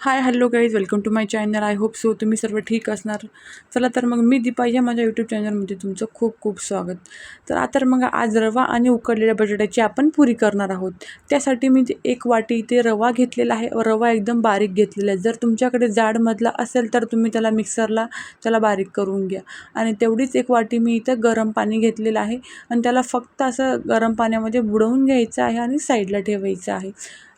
Hi hello guys welcome to my channel I hope so तुम्ही सर्व ठीक असणार. चला तर मग मी दीपा या माझ्या यूट्यूब चॅनलमध्ये तुमचं खूप खूप स्वागत. तर आता मग आज रवा आणि उकडलेल्या बटाट्याची आपण पुरी करणार आहोत. त्यासाठी मी ते एक वाटी इथे रवा घेतलेला आहे. रवा एकदम बारीक घेतलेला आहे. जर तुमच्याकडे जाडमधला असेल तर तुम्ही त्याला मिक्सरला त्याला बारीक करून घ्या. आणि तेवढीच एक वाटी मी इथं गरम पाणी घेतलेलं आहे. आणि त्याला फक्त असं गरम पाण्यामध्ये बुडवून घ्यायचं आहे आणि साईडला ठेवायचं आहे.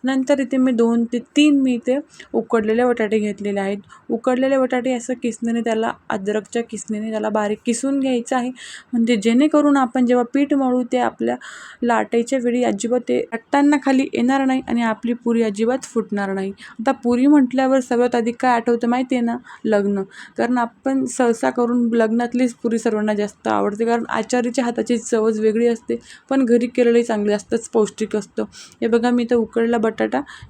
नंतर इथे मी दोन ते तीन मी इथे उकडलेले बटाटे घेतलेले आहेत. उकडलेले बटाटे असं किसणीने त्याला अद्रकच्या किसणीने त्याला बारीक किसून घ्यायचं आहे. म्हणजे जेणेकरून आपण जेव्हा पीठ मळू ते आपल्या लाटायच्या वेळी अजिबात ते लाटताना खाली येणार नाही आणि आपली पुरी अजिबात फुटणार नाही. आता पुरी म्हटल्यावर सगळ्यात आधी काय आठवतं माहिती आहे ना? लग्न. कारण आपण सहसा करून लग्नातलीच पुरी सर्वांना जास्त आवडते. कारण आचारीच्या हाताची चवच वेगळी असते पण घरी केलेली चांगली जास्तच पौष्टिक असतं. हे बघा मी तर उकडला बटाटा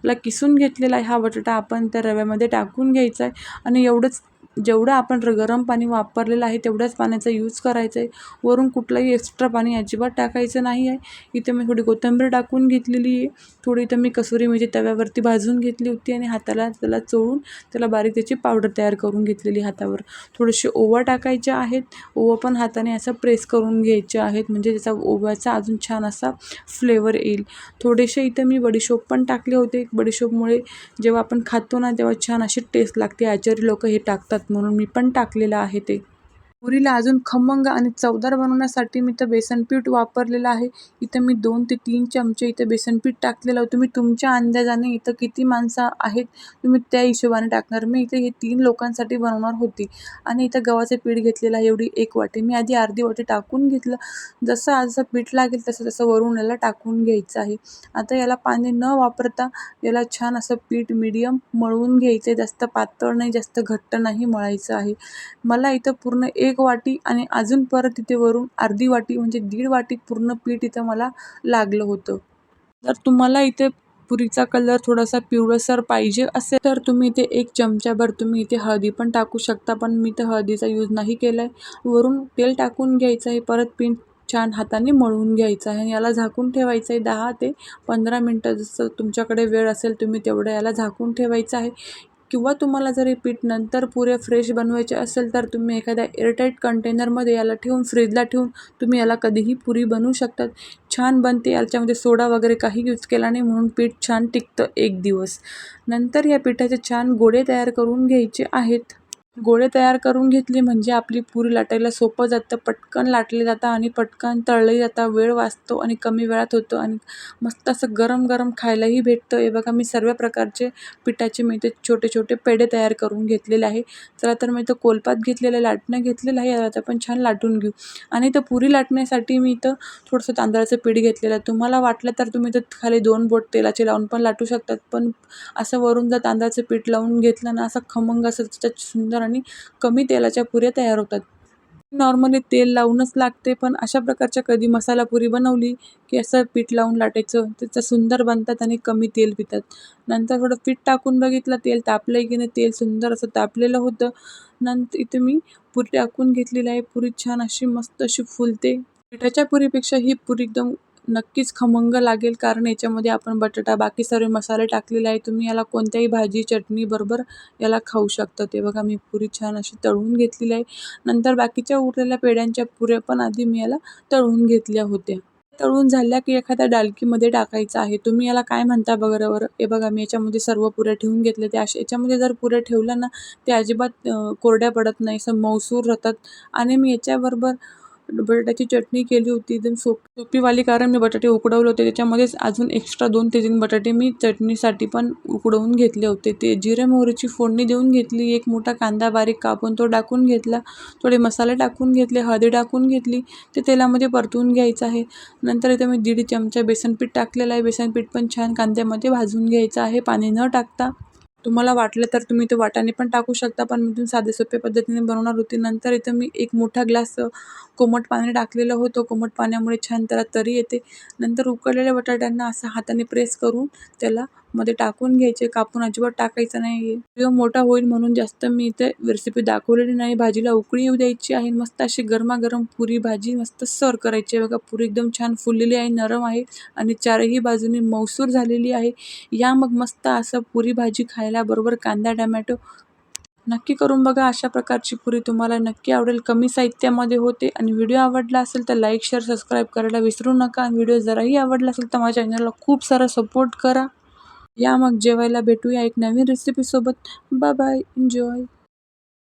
ला किसून घेतलेला आहे. हा बटाटा आपण त्या रव्यामध्ये टाकून घ्यायचा आहे. आणि एवढंच जेवढं आपण र गरम पाणी वापरलेलं आहे तेवढ्याच पाण्याचा यूज करायचा आहे वरून कुठलंही एक्स्ट्रा पाणी अजिबात टाकायचं नाही आहे इथे मी थोडी कोथिंबीर टाकून घेतलेली आहे. थोडी इथं मी कसुरी म्हणजे तव्यावरती भाजून घेतली होती आणि हाताला त्याला चोळून त्याला बारीक त्याची पावडर तयार करून घेतलेली हातावर. थोडेसे ओवा टाकायचे आहेत. ओवा पण हाताने असं प्रेस करून घ्यायचे आहेत. म्हणजे त्याचा ओव्याचा अजून छान असा फ्लेवर येईल. थोडेसे इथं मी बडीशोप पण टाकले होते. बडीशोपमुळे जेव्हा आपण खातो ना तेव्हा छान अशी टेस्ट लागते. आचारी लोक हे टाकतात. म्हणून मी पण टाकलेलं आहे ते. पुरीला अजून खमंग आणि चवदार बनवण्यासाठी मी तर बेसन पीठ वापरलेलं आहे. इथं मी दोन ते तीन चमचे इथं बेसन पीठ टाकलेलं आहे. तुम्ही तुमच्या अंदाजाने इथं किती माणसं आहेत? तुम्ही त्या हिशोबाने टाकणार. मी इथे हे तीन लोकांसाठी बनवणार होती. आणि इथं गव्हाचं पीठ घेतलेलं आहे एवढी एक वाटी. मी आधी अर्धी वाटी टाकून घेतलं. जसं जसं पीठ लागेल तसं तसं वरून याला टाकून घ्यायचं आहे. आता याला पाणी न वापरता याला छान असं पीठ मीडियम मळून घ्यायचं आहे जास्त पातळ नाही जास्त घट्ट नाही मळायचं आहे. मला इथं पूर्ण एक एक वाटी आणि अजून परत इथे वरून अर्धी वाटी म्हणजे दीड वाटी पूर्ण पीठ इथं मला लागलं होतं. जर तुम्हाला इथे पुरीचा कलर थोडासा पिवळसर पाहिजे असेल तर तुम्ही इथे एक चमचाभर तुम्ही इथे हळदी पण टाकू शकता पण मी तर हळदीचा यूज नाही केला आहे वरून तेल टाकून घ्यायचं आहे परत पीठ छान हाताने मळून घ्यायचं आहे आणि याला झाकून ठेवायचं आहे दहा ते पंधरा मिनटं जसं तुमच्याकडे वेळ असेल तुम्ही तेवढं याला झाकून ठेवायचं आहे. किंवा तुम्हाला जर हे पीठ नंतर पुरे फ्रेश बनवायचे असेल तर तुम्ही एखाद्या एअरटाईट कंटेनरमध्ये याला ठेवून फ्रीजला ठेवून तुम्ही याला कधीही पुरी बनवू शकतात छान बनते. याच्यामध्ये सोडा वगैरे काही यूज केला नाही म्हणून पीठ छान टिकतं एक दिवस. नंतर या पिठाचे छान गोळे तयार करून घ्यायचे आहेत. गोळे तयार करून घेतले म्हणजे आपली पुरी लाटायला सोपं जातं. पटकन लाटले जातं आणि पटकन तळले जातं. वेळ वाचतो आणि कमी वेळात होतं आणि मस्त असं गरम गरम खायलाही भेटतं. हे बघा मी सर्व प्रकारचे पिठाचे मी इथे छोटे छोटे पेढे तयार करून घेतलेले आहे. चला तर मी इथं कोलपात घेतलेलं लाटणं घेतलेलं आहे. आता आपण छान लाटून घेऊ. आणि इथं पुरी लाटण्यासाठी मी इथं थोडंसं तांदळाचं पीठ घेतलेलं आहे. तुम्हाला वाटलं तर तुम्ही इथं खाली दोन बोट तेलाचे लावून पण लाटू शकतात. पण असं वरून जर तांदळाचं पीठ लावून घेतलं ना असं खमंग असं त्याच्यात सुंदर आणि कमी तेलाच्या पुऱ्या तयार होतात. नॉर्मली तेल लावूनच लागते पण अशा प्रकारच्या कधी मसाला पुरी बनवली की असं पीठ लावून लाटायचं त्याचं सुंदर बनतात आणि कमी तेल पितात. नंतर थोडं पीठ टाकून बघितलं तेल तापलं आहे की नाही तेल सुंदर असं तापलेलं होतं. नंतर इथे मी पुरी टाकून घेतलेली आहे. पुरी छान अशी मस्त अशी फुलते. पिठाच्या पुरीपेक्षा ही पुरी एकदम नक्कीच खमंग लागेल कारण याच्यामध्ये आपण बटाटा बाकी सर्व मसाले टाकलेले आहे तुम्ही याला कोणत्याही भाजी चटणी बरोबर याला खाऊ शकता. ते बघा मी पुरी छान अशी तळून घेतलेली आहे. नंतर बाकीच्या उरलेल्या पेढ्यांच्या पुऱ्या पण आधी मी याला तळून घेतल्या होत्या. तळून झाल्या की एखाद्या डालकीमध्ये टाकायचं आहे. तुम्ही याला काय म्हणता बरोबर हे बघा मी याच्यामध्ये सर्व पुऱ्या ठेवून घेतल्या त्या अशा याच्यामध्ये जर पुऱ्या ठेवल्या ना ते अजिबात कोरड्या पडत नाही असं मौसूर राहतात. आणि मी याच्याबरोबर बटाट्याची चटणी केली होती एकदम सोप सोपीवाली कारण मी बटाटे उकडवले होते त्याच्यामध्येच अजून एक्स्ट्रा दोन ते तीन बटाटे मी चटणीसाठी पण उकडवून घेतले होते. ते जिरे मोहरीची फोडणी देऊन घेतली एक मोठा कांदा बारीक कापून तो टाकून घेतला थोडे मसाले टाकून घेतले हळदी टाकून घेतली ते तेलामध्ये परतून घ्यायचं आहे. नंतर इथे मी दीड चमचा बेसनपीठ टाकलेलं आहे बेसनपीठ पण छान कांद्यामध्ये भाजून घ्यायचं आहे पाणी न टाकता. तुम्हाला वाटलं तर तुम्ही ते वाटाणे पण टाकू शकता पण मी तुम्ही साधे सोप्या पद्धतीने बनवणार होती. नंतर इथं मी एक मोठा ग्लास कोमट पाणी टाकलेलं होतं. कोमट पाण्यामुळे छान त्याला तरी येते. नंतर उकडलेल्या बटाट्यांना असं हाताने प्रेस करून त्याला मध्ये टाकून घ्यायचे कापून अजिबात टाकायचं नाही आहे मोठा होईल म्हणून जास्त मी इथे रेसिपी दाखवलेली नाही. भाजीला उकळी येऊ द्यायची आहे. मस्त अशी गरमागरम पुरी भाजी मस्त सर्व करायची आहे. बघा पुरी एकदम छान फुललेली आहे नरम आहे आणि चारही बाजूनी मौसूर झालेली आहे. या मग मस्त असं पुरी भाजी खायला बरोबर कांदा टमॅटो नक्की करून बघा. अशा प्रकारची पुरी तुम्हाला नक्की आवडेल. कमी साहित्यामध्ये होते आणि व्हिडिओ आवडला असेल तर लाईक शेअर सबस्क्राईब करायला विसरू नका. आणि व्हिडिओ जराही आवडला असेल तर माझ्या चॅनलला खूप सारा सपोर्ट करा. या मग जेवायला भेटूया एक नवीन रेसिपीसोबत बाय बाय एन्जॉय